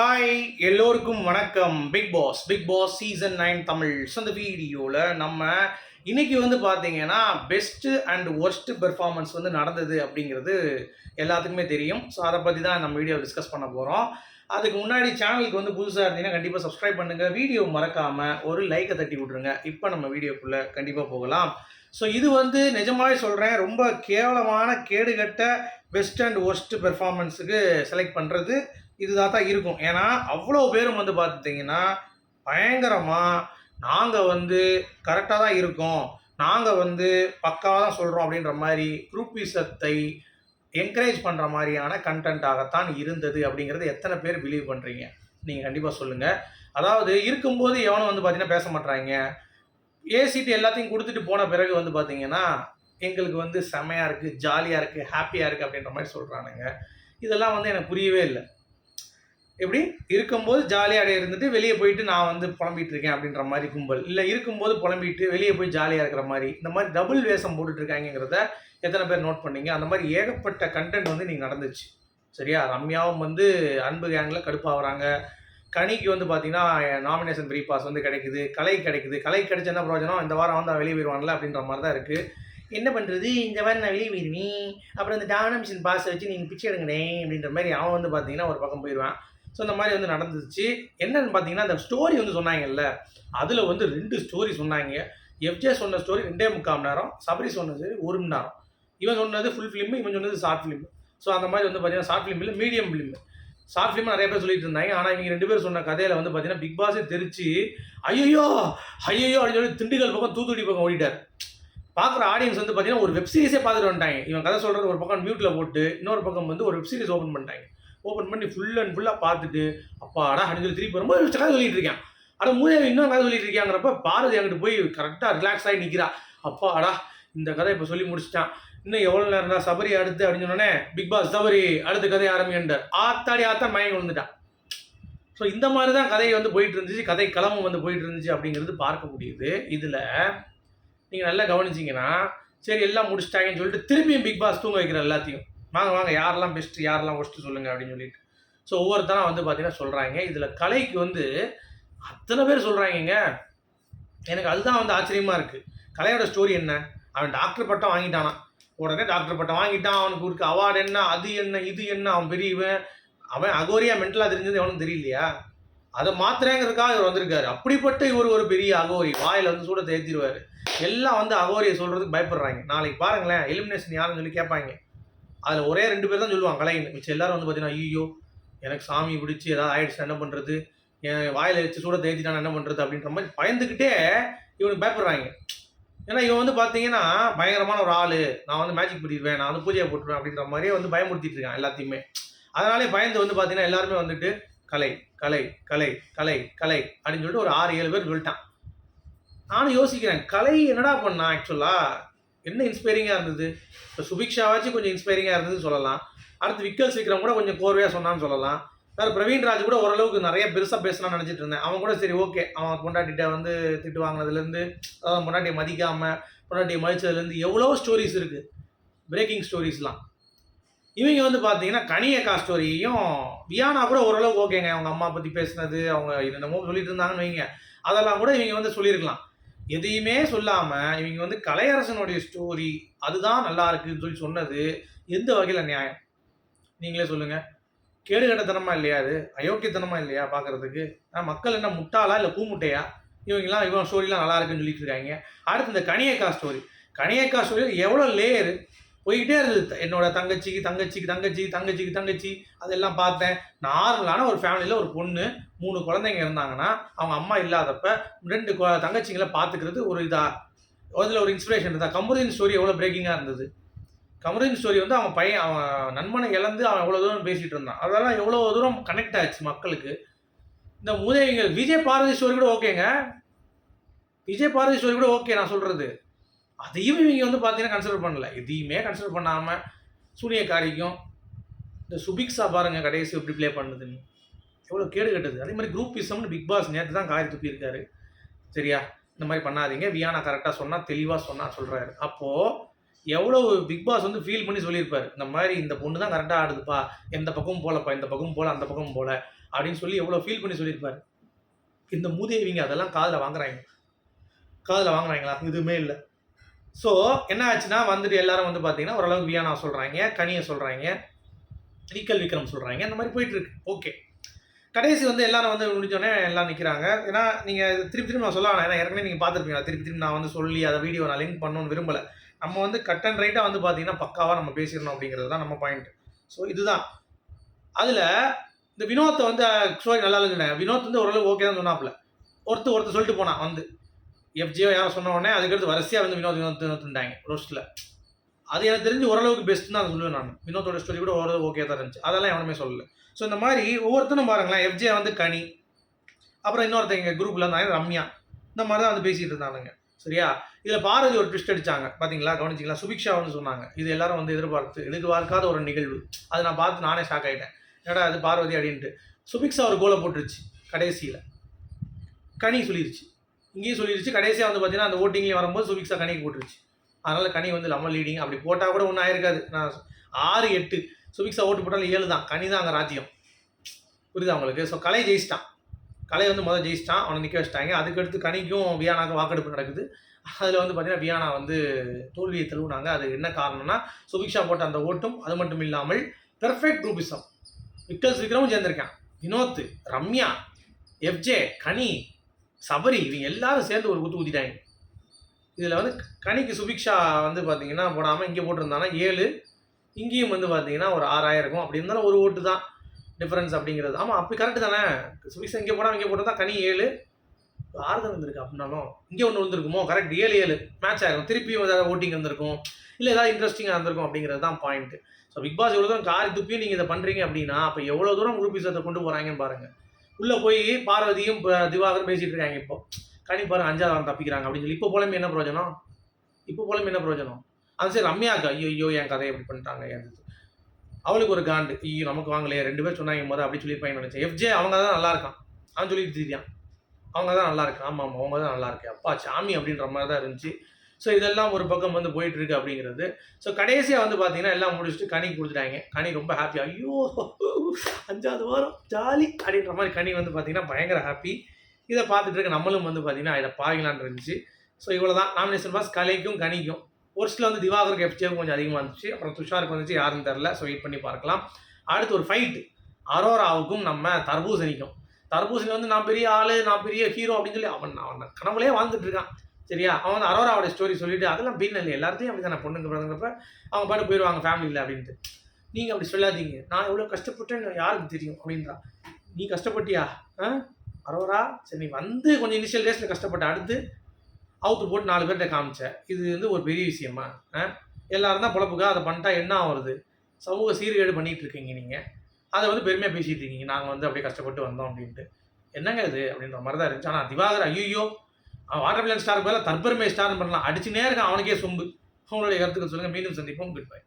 Hi எல்லோருக்கும் வணக்கம். Big Boss Big Boss season nine Tamil so வீடியோவில் நம்ம இன்னைக்கு வந்து பார்த்தீங்கன்னா பெஸ்ட்டு அண்ட் ஒர்ஸ்ட்டு பெர்ஃபார்மன்ஸ் வந்து நடந்தது அப்படிங்கிறது எல்லாத்துக்குமே தெரியும். ஸோ அதை பற்றி தான் நம்ம வீடியோ டிஸ்கஸ் பண்ண போகிறோம் அதுக்கு முன்னாடி சேனலுக்கு வந்து புதுசாக இருந்தீங்கன்னா கண்டிப்பாக சப்ஸ்கிரைப் பண்ணுங்கள் வீடியோ மறக்காமல் ஒரு லைக்கை தட்டி விட்ருங்க இப்போ நம்ம வீடியோக்குள்ளே கண்டிப்பாக போகலாம். ஸோ இது வந்து நிஜமாவே சொல்கிறேன் ரொம்ப கேவலமான கேடுகட்ட பெஸ்ட் அண்ட் ஒர்ஸ்ட் பெர்ஃபார்மன்ஸுக்கு செலக்ட் பண்ணுறது இதுதான் தான் இருக்கும். ஏன்னா அவ்வளோ பேரும் வந்து பார்த்துட்டிங்கன்னா பயங்கரமாக நாங்கள் வந்து கரெக்டாக தான் இருக்கோம். நாங்கள் வந்து பக்காவாக தான் சொல்கிறோம் அப்படின்ற மாதிரி குரூப்பிசத்தை என்கரேஜ் பண்ணுற மாதிரியான கண்டென்ட்டாகத்தான் இருந்தது அப்படிங்கிறது எத்தனை பேர் பிலீவ் பண்ணுறீங்க நீங்கள் கண்டிப்பாக சொல்லுங்கள் அதாவது இருக்கும்போது எவனும் வந்து பார்த்தீங்கன்னா பேச மாட்றாங்க. ஏசிட்டு எல்லாத்தையும் கொடுத்துட்டு போன பிறகு வந்து பார்த்தீங்கன்னா எங்களுக்கு வந்து செமையாக இருக்குது ஜாலியாக இருக்குது ஹாப்பியாக இருக்குது அப்படின்ற மாதிரி சொல்கிறானுங்க இதெல்லாம் வந்து எனக்கு புரியவே இல்லை. எப்படி? இருக்கும்போது ஜாலியாக இருந்துட்டு வெளியே போயிட்டு நான் வந்து புலம்பிட்டு இருக்கேன் அப்படின்ற மாதிரி கும்பல். இல்லை இருக்கும்போது புலம்பிட்டு வெளியே போய் ஜாலியாக இருக்கிற மாதிரி. இந்த மாதிரி டபுள் வேஷம் போட்டுட்ருக்காங்கிறத எத்தனை பேர் நோட் பண்ணீங்க? அந்த மாதிரி ஏகப்பட்ட கண்டென்ட் வந்து நீங்கள் நடந்துச்சு. சரியா? ரம்யாவும் வந்து அன்பு கேங்கில் கடுப்பாகிறாங்க கனிக்கு வந்து பார்த்தீங்கன்னா நாமினேஷன் ப்ரீ பாஸ் வந்து கிடைக்குது. கலை கிடைக்குது. கலை கிடைச்ச என்ன பிரயோஜனம்? இந்த வாரம் வந்து அவன் வெளியே போயிடுவான்ல அப்படின்ற மாதிரி தான் இருக்குது என்ன பண்ணுறது இந்த மாதிரி நான் வெளியே போயிடுவேன் அப்புறம் இந்த டாமினேஷன் பாஸை வச்சு நீங்கள் பிச்சை எடுங்கண்ணே அப்படின்ற மாதிரி அவன் வந்து பார்த்தீங்கன்னா ஒரு பக்கம் போயிடுவான் ஸோ இந்த மாதிரி வந்து நடந்துச்சு. என்னன்னு பார்த்தீங்கன்னா அந்த ஸ்டோரி வந்து சொன்னாங்கல்ல. அதில் வந்து ரெண்டு ஸ்டோரி சொன்னாங்க. எஃப்ஜே சொன்ன ஸ்டோரி ரெண்டே முக்கால் மணி நேரம். சபரி சொன்னது ஒரு மணி நேரம். இவன் சொன்னது ஃபுல் ஃபிலிம் இவன் சொன்னது ஷார்ட் ஃபிலிம் ஸோ அந்த மாதிரி வந்து பார்த்தீங்கன்னா ஷார்ட் ஃபிலிம் இல்லை மீடியம் ஃபிலிம் ஷார்ட் ஃபிலிம் நிறைய பேர் சொல்லிட்டு இருந்தாங்க. ஆனால் இவங்க ரெண்டு பேர் சொன்ன கதையில் வந்து பார்த்தீங்கன்னா பிக் பாஸே தெரிச்சு ஐயோ ஐயோ அப்படின்னு சொல்லி திண்டுக்கல் பக்கம் தூத்துக்குடி பக்கம் ஓடிட்டார். பார்க்குற ஆடியன்ஸ் வந்து பார்த்தீங்கன்னா ஒரு வெப்சீரிஸே பார்த்துட்டு வந்துட்டாங்க. இவன் கதை சொல்கிறது ஒரு பக்கம் மியூட்டில் போட்டு இன்னொரு பக்கம் வந்து ஒரு வெப்சீரிஸ் ஓப்பன் பண்ணிட்டாங்க. ஓப்பன் பண்ணி ஃபுல் அண்ட் ஃபுல்லாக பார்த்துட்டு அப்பாடா அப்படின்னு திருப்பி வரும்போது கதை சொல்லிட்டு இருக்கேன். ஆனால் மூதேவி இன்னும் கதை சொல்லிட்டு இருக்காங்கிறப்ப பாரதி அங்கிட்டு போய் கரெக்டாக ரிலாக்ஸ் ஆகி நிற்கிறா அப்பாடா இந்த கதை இப்போ சொல்லி முடிச்சிட்டான். இன்னும் எவ்வளோ நேரம் தான் சபரி அடுத்து அப்படின்னு சொன்னோடனே பிக் பாஸ் சபரி அடுத்த கதை ஆரம்பிக்கின்றார் ஆத்தாடி ஆத்தா மயங்கி விழுந்துட்டான். ஸோ இந்த மாதிரி தான் கதை வந்து போயிட்டு இருந்துச்சு. கதை களமும் வந்து போயிட்டு இருந்துச்சு அப்படிங்கிறது பார்க்க முடியுது. இதில் நீங்கள் நல்லா கவனிச்சிங்கன்னா சரி எல்லாம் முடிச்சிட்டாங்கன்னு சொல்லிட்டு திருப்பியும் பிக் பாஸ் தூங்க வைக்கிற எல்லாத்தையும். வாங்க வாங்க யாரெல்லாம் பெஸ்ட்டு யாரெல்லாம் ஒஸ்ட்டு சொல்லுங்கள் அப்படின்னு சொல்லிட்டு. ஸோ ஒவ்வொருத்தரும் வந்து பார்த்தீங்கன்னா சொல்கிறாங்க இதில் கலைக்கு வந்து அத்தனை பேர் சொல்கிறாங்கங்க எனக்கு அதுதான் வந்து ஆச்சரியமாக இருக்குது கலையோட ஸ்டோரி என்ன? அவன் டாக்டர் பட்டம் வாங்கிட்டானா உடனே டாக்டர் பட்டம் வாங்கிட்டான். அவனுக்கு இருக்க அவார்டு என்ன? அது என்ன? இது என்ன? அவன் பெரியவன் அவன் அகோரியா மென்டலாக தெரிஞ்சது எவனும் தெரியலையா? அதை மாத்திரங்கிறதுக்காக இவர் வந்திருக்காரு. அப்படிப்பட்ட இவர் ஒரு பெரிய அகோரி. வாயில் வந்து சூட தேத்திடுவார் எல்லாம் வந்து அகோரியை சொல்கிறதுக்கு பயப்படுறாங்க. நாளைக்கு பாருங்களேன் எலிமினேஷன் யாருன்னு சொல்லி கேட்பாங்க. அதில் ஒரே ரெண்டு பேர் தான் சொல்லுவாங்க கலைன்னு மிச்சம் எல்லாரும் வந்து பார்த்தீங்கன்னா ஐயோ எனக்கு சாமி பிடிச்சி ஏதாவது ஆயிடுச்சு என்ன பண்ணுறது என் வாயில் வச்சு சூட தேத்திட்டான் என்ன பண்ணுறது அப்படின்ற மாதிரி பயந்துக்கிட்டே இவனுக்கு பயப்படுறாங்க. ஏன்னா இவன் வந்து பார்த்தீங்கன்னா பயங்கரமான ஒரு ஆள். நான் வந்து மேஜிக் பண்ணிடுவேன் நான் வந்து பூஜையை போட்டுருவேன் அப்படின்ற மாதிரியே வந்து பயமுறுத்திட்டு இருக்கான் எல்லாத்தையுமே. அதனாலே பயந்து வந்து பார்த்தீங்கன்னா எல்லாருமே வந்துட்டு கலை கலை கலை கலை கலை அப்படின்னு சொல்லிட்டு ஒரு ஆறு ஏழு பேர் சொல்லிட்டான். நானும் யோசிக்கிறேன் கலை என்னடா பண்ணான் ஆக்சுவலாக என்ன இன்ஸ்பைரிங்காக இருந்தது? இப்போ சுபிக்ஷாவாச்சும் கொஞ்சம் இன்ஸ்பைரிங்காக இருந்ததுன்னு சொல்லலாம். அடுத்து விக்கல் சீக்கிரம் கூட கொஞ்சம் கோர்வையாக சொன்னான்னு சொல்லலாம். வேறு பிரவீன் ராஜ் கூட ஓரளவுக்கு நிறைய பெருசாக பேசலாம்னு நினச்சிட்டு இருந்தேன். அவன் கூட சரி ஓகே அவன் பொண்டாட்டிகிட்ட வந்து திட்டு வாங்கினதுலேருந்து அதாவது பொண்டாட்டியை மதிக்காமல் பொண்டாட்டியை மதித்ததுலேருந்து எவ்வளோ ஸ்டோரிஸ் இருக்குது பிரேக்கிங் ஸ்டோரிஸ்லாம் இவங்க வந்து பார்த்தீங்கன்னா கனியக்கா ஸ்டோரியையும் வியானா கூட ஓரளவுக்கு ஓகேங்க அவங்க அம்மா பற்றி பேசினது அவங்க என்னென்னமோ சொல்லிட்டு இருந்தாங்கன்னு வைங்க. அதெல்லாம் கூட இவங்க வந்து சொல்லியிருக்கலாம். எதையுமே சொல்லாமல் இவங்க வந்து கலையரசனுடைய ஸ்டோரி அதுதான் நல்லா இருக்குன்னு சொல்லி சொன்னது எந்த வகையில் நியாயம்? நீங்களே சொல்லுங்கள் கேடுகட்டத்தனமா இல்லையா அது அயோக்கியத்தனமா இல்லையா பார்க்கறதுக்கு மக்கள் என்ன முட்டாளா இல்லை பூமுட்டையா? இவங்கெல்லாம் இவன் ஸ்டோரிலாம் நல்லா இருக்குன்னு சொல்லிட்டு இருக்காங்க. அடுத்து இந்த கனியக்கா ஸ்டோரி கனியக்கா ஸ்டோரி எவ்வளோ லேயரு போய்கிட்டே இருந்தது. என்னோட தங்கச்சிக்கு தங்கச்சிக்கு தங்கச்சி தங்கச்சிக்கு தங்கச்சி அதெல்லாம் பார்த்தேன். நார்மலான ஒரு ஃபேமிலியில் ஒரு பொண்ணு மூணு குழந்தைங்க இருந்தாங்கன்னா அவங்க அம்மா இல்லாதப்ப ரெண்டு தங்கச்சிங்களை பார்த்துக்கிறது ஒரு இதாக அதில் ஒரு இன்ஸ்பிரேஷன் இருந்தா கமருதீன் ஸ்டோரி எவ்வளோ பிரேக்கிங்காக இருந்தது. கமருதீன் ஸ்டோரி வந்து அவன் பையன் அவன் நண்பனை இழந்து அவன் எவ்வளோ தூரம் பேசிகிட்டு இருந்தான். அதெல்லாம் எவ்வளோ தூரம் கனெக்ட் ஆச்சு மக்களுக்கு. இந்த மூதேவிகள் விஜய் பாரதி ஸ்டோரி கூட ஓகேங்க விஜய் பாரதி ஸ்டோரி கூட ஓகே நான் சொல்கிறது அதையும் இவங்க வந்து பார்த்தீங்கன்னா கன்சிடர் பண்ணல. எதையுமே கன்சிடர் பண்ணாமல் சூனியக்காரிக்கும் இந்த சுபிக்ஸா பாருங்கள் கடைசி எப்படி ப்ளே பண்ணுதுன்னு. எவ்வளோ கேடு கட்டுது. அதே மாதிரி குரூப் இசம்னு பிக் பாஸ் நேற்று தான் காரி துப்பியிருக்காரு சரியா? இந்த மாதிரி பண்ணாதீங்க. வியானா கரெக்டாக சொன்னால் தெளிவாக சொன்னால் சொல்கிறாரு அப்போது எவ்வளோ பிக் பாஸ் வந்து ஃபீல் பண்ணி சொல்லியிருப்பார். இந்த மாதிரி இந்த பொண்ணு தான் கரெக்டாக ஆடுதுப்பா. எந்த பக்கமும் போலப்பா இந்த பக்கமும் போல அந்த பக்கமும் போல அப்படின்னு சொல்லி எவ்வளோ ஃபீல் பண்ணி சொல்லியிருப்பாரு. இந்த மூதேவிங்க அதெல்லாம் காதில் வாங்குறாங்க. காதில் வாங்குறாங்களா? எதுவுமே இல்லை. ஸோ என்ன ஆச்சுன்னா வந்துட்டு எல்லாரும் வந்து பார்த்தீங்கன்னா ஓரளவுக்கு வியானா சொல்கிறாங்க கனியை சொல்கிறாங்க ஈக்கல் விக்ரம் சொல்கிறாங்க அந்த மாதிரி போயிட்டு இருக்கு ஓகே கடைசி வந்து எல்லாரும் வந்து முடிஞ்சோடனே எல்லாம் நிற்கிறாங்க ஏன்னா நீங்கள் திருப்பி திரும்பி நான் சொல்ல ஏன்னா ஏற்கனவே நீங்கள் பார்த்துருப்பீங்க திருப்பி திரும்பி நான் வந்து சொல்லி அதை வீடியோ நான் லிங்க் பண்ணணும்னு விரும்பலை. நம்ம வந்து கட் அண்ட் ரைட்டாக வந்து பார்த்தீங்கன்னா பக்காவாக நம்ம பேசிடணும் அப்படிங்கிறது தான் நம்ம பாயிண்ட் ஸோ இதுதான். அதில் இந்த வினோத்தை வந்து ஸ்டோரி நல்லா இல்லைங்க வினோத் வந்து ஓரளவு ஓகே தான் சொன்னாப்புல. ஒருத்தர் ஒருத்தர் சொல்லிட்டு போனான் வந்து. எஃப்ஜியோ யாரும் சொன்ன உடனே அதுக்கடுத்து வரிசையாக வந்து வினோத் வினோத் வினோத்துட்டாங்க ரோஸ்ட்டில் அது எனக்கு தெரிஞ்சு ஓரளவுக்கு பெஸ்ட்டுன்னு தான் சொல்லுவேன் நான். வினோத்தோட ஸ்டோரி கூட ஓரளவு ஓகே தான் இருந்துச்சு. அதெல்லாம் எவனுமே சொல்லல. ஸோ இந்த மாதிரி ஒவ்வொருத்தரும் பாருங்களேன் எஃப்ஜே வந்து கனி அப்புறம் இன்னொருத்தங்க எங்கள் குரூப்பில் இருந்தாங்க ரம்யா. இந்த மாதிரி தான் வந்து பேசிகிட்டு இருந்தானுங்க. சரியா? இதில் பாரதி ஒரு ட்விஸ்ட் அடிச்சாங்க. பார்த்தீங்களா கவனிச்சிங்களா? சுபிக்ஷா வந்து சொன்னாங்க. இது எல்லாரும் வந்து எதிர்பார்த்து எதிர்பார்க்காத ஒரு நிகழ்வு. அதை நான் பார்த்து நானே ஷாக் ஆகிட்டேன் என்னடா அது பார்வதி அப்படின்ட்டு. சுபிக்ஷா ஒரு கோலை போட்டுருச்சு கடைசியில். கனி சொல்லிருச்சு. இங்கேயும் சொல்லிடுச்சு கடைசியாக வந்து பார்த்தீங்கன்னா அந்த ஓட்டிங்லேயும் வரும்போது சுபிக்ஷா கணிக்கு போட்டுருச்சு. அதனால் கனி வந்து லெமன் லீடிங் அப்படி போட்டால் கூட ஒன்றும் ஆயிருக்காது. நான் ஆறு எட்டு. சுபிக்ஷா ஓட்டு போட்டாலும் ஏழு தான். கனி தான் அங்கே ராஜ்யம். புரியுதா அவங்களுக்கு ஸோ கலை ஜெயிச்சிட்டான். கலை வந்து முதல் ஜெயிச்சிட்டான். அவனை நிற்க வச்சிட்டாங்க. அதுக்கடுத்து கனிக்கும் வியானாக்கும் வாக்கெடுப்பு நடக்குது. அதில் வந்து பார்த்தீங்கன்னா வியானா வந்து தோல்வியை தழுவுனாங்க. அது என்ன காரணம்னா சுபிக்ஷா போட்ட அந்த ஓட்டும் அது மட்டும் இல்லாமல் பெர்ஃபெக்ட் குரூபிசம் விக்கல்ஸ் விக்ரமும் சேர்ந்திருக்கான். வினோத் ரம்யா எஃப்ஜே கனி சபரி இவங்க எல்லாரும் சேர்ந்து ஒரு குத்து ஊற்றிட்டாங்க இதில் வந்து கணிக்கு சுபிக்ஷா வந்து பார்த்தீங்கன்னா போடாமல் இங்கே போட்டிருந்தாங்கன்னா ஏழு. இங்கேயும் வந்து பார்த்தீங்கன்னா ஒரு ஆறாயிரம் இருக்கும். அப்படி இருந்தாலும் ஒரு ஓட்டு தான் டிஃப்ரென்ஸ் அப்படிங்கிறது. ஆமாம் அப்படி கரெக்டு தானே? சுபிக்ஷா இங்கே போடாமல் இங்கே போட்டால் கனி ஏழு. ஆறு தான் வந்திருக்கு அப்படின்னாலும் இங்கே ஒன்று வந்திருக்குமோ? கரெக்ட் ஏழு ஏழு. மேட்ச் ஆகிருக்கும் திருப்பியும் ஏதாவது ஓட்டிங் வந்திருக்கும். இல்லை ஏதாவது இன்ட்ரெஸ்டிங்காக இருந்திருக்கும் அப்படிங்கிறது தான் பாயிண்ட் ஸோ பிக் பாஸ் எவ்வளோ தூரம் காரி துப்பியும் நீங்கள் இதை பண்ணுறீங்க அப்படின்னா அப்போ எவ்வளோ தூரம் குரூப்பிசத்தை கொண்டு போகிறாங்கன்னு பாருங்கள் உள்ளே போய் பார்வதியும் திவாகரும் பேசிகிட்டு இருக்காங்க இப்போ. கனி பாரு அஞ்சாவது வாரம் தப்பிக்கிறாங்க அப்படின்னு சொல்லி. இப்போ போலமே என்ன பிரயோஜனம்? இப்போ போலமே என்ன பிரயோஜனம்? அது சரி ரம்யாக்கா ஐயோ ஐயோ என் கதையை எப்படி பண்ணிட்டாங்க என் அவளுக்கு ஒரு காண்டு. ஐயோ நமக்கு வாங்கலையே ரெண்டு பேர் சொன்னாங்க போது அப்படி சொல்லியிருப்பாங்க நினச்சேன். எஃப்ஜே அவங்க தான் நல்லா இருக்கான். அவன் சொல்லிட்டு தெரியான் அவங்க தான் நல்லா இருக்கு? ஆமாம் ஆமாம் அவங்க தான் நல்லா இருக்கு. அப்பா சாமி அப்படின்ற மாதிரி தான் இருந்துச்சு. ஸோ இதெல்லாம் ஒரு பக்கம் வந்து போயிட்டு இருக்கு அப்படிங்கிறது. ஸோ கடைசியாக வந்து பார்த்தீங்கன்னா எல்லாம் முடிச்சுட்டு கனி கொடுத்துட்டாங்க. கனி ரொம்ப ஹாப்பி ஐயோ அஞ்சாவது வாரம் ஜாலி அப்படின்ற மாதிரி கனி வந்து பார்த்தீங்கன்னா பயங்கர ஹாப்பி இதை பார்த்துட்டு இருக்க நம்மளும் வந்து பார்த்தீங்கன்னா இதை பாகலான் இருந்துச்சு. ஸோ இவ்வளோ தான் நாமினேஷன் பாஸ் கலைக்கும் கனிக்கும். ஒரு சில வந்து திவாகருக்கு எஃப்ஜேவும் கொஞ்சம் அதிகமாக இருந்துச்சு. அப்புறம் துஷாருக்கு வந்துச்சு யாருன்னு தெரில ஸோ வெயிட் பண்ணி பார்க்கலாம். அடுத்து ஒரு ஃபைட்டு அரோராவுக்கும் நம்ம தர்பூசணிக்கும். தர்பூசணி வந்து நான் பெரிய ஆளு நான் பெரிய ஹீரோ அப்படின்னு சொல்லி அவன் அவன் கனவுலேயே வாழ்ந்துட்டு இருக்கான் சரியா? அவன் அரோராவோட ஸ்டோரி சொல்லிட்டு அதெல்லாம் பின் இல்லை எல்லாத்தையும் அப்படி தான் பொண்ணுங்க பிறந்தப்ப அவங்க பாட்டு போயிடுவாங்க ஃபேமிலியில் அப்படின்ட்டு. நீங்கள் அப்படி சொல்லாதீங்க. நான் எவ்வளோ கஷ்டப்பட்டேன்னு யாருக்கு தெரியும்? அப்படின்றா. நீ கஷ்டப்பட்டியா? ஆ? அரோரா சரி நீ வந்து கொஞ்சம் இனிஷியல் டேஸில் கஷ்டப்பட்ட அடுத்து அவுத்து போட்டு நாலு பேர்கிட்ட காமிச்ச. இது வந்து ஒரு பெரிய விஷயமா? ஆ? எல்லாரும் தான் பொழப்புக்கா? அதை பண்ணிட்டா என்ன ஆகுறது? சமூக சீர்கேடு பண்ணிட்டு இருக்கீங்க நீங்கள் அதை வந்து பெருமையாக பேசிகிட்டு இருக்கீங்க. நாங்கள் வந்து அப்படியே கஷ்டப்பட்டு வந்தோம் அப்படின்ட்டு. என்னங்க இது? அப்படின்ற மாதிரி தான் இருந்துச்சு. ஆனால் திவாகர் ஐயோ வாட்டர் பிளன் ஸ்டார் பதிலாக தற்பெருமை ஸ்டார்னு பண்ணலாம். அடிச்சுனே இருக்கான் அவனுக்கே சொம்பு. உங்களுடைய கருத்துக்கள் சொல்லுங்கள் மீண்டும் சந்திப்போம். Good bye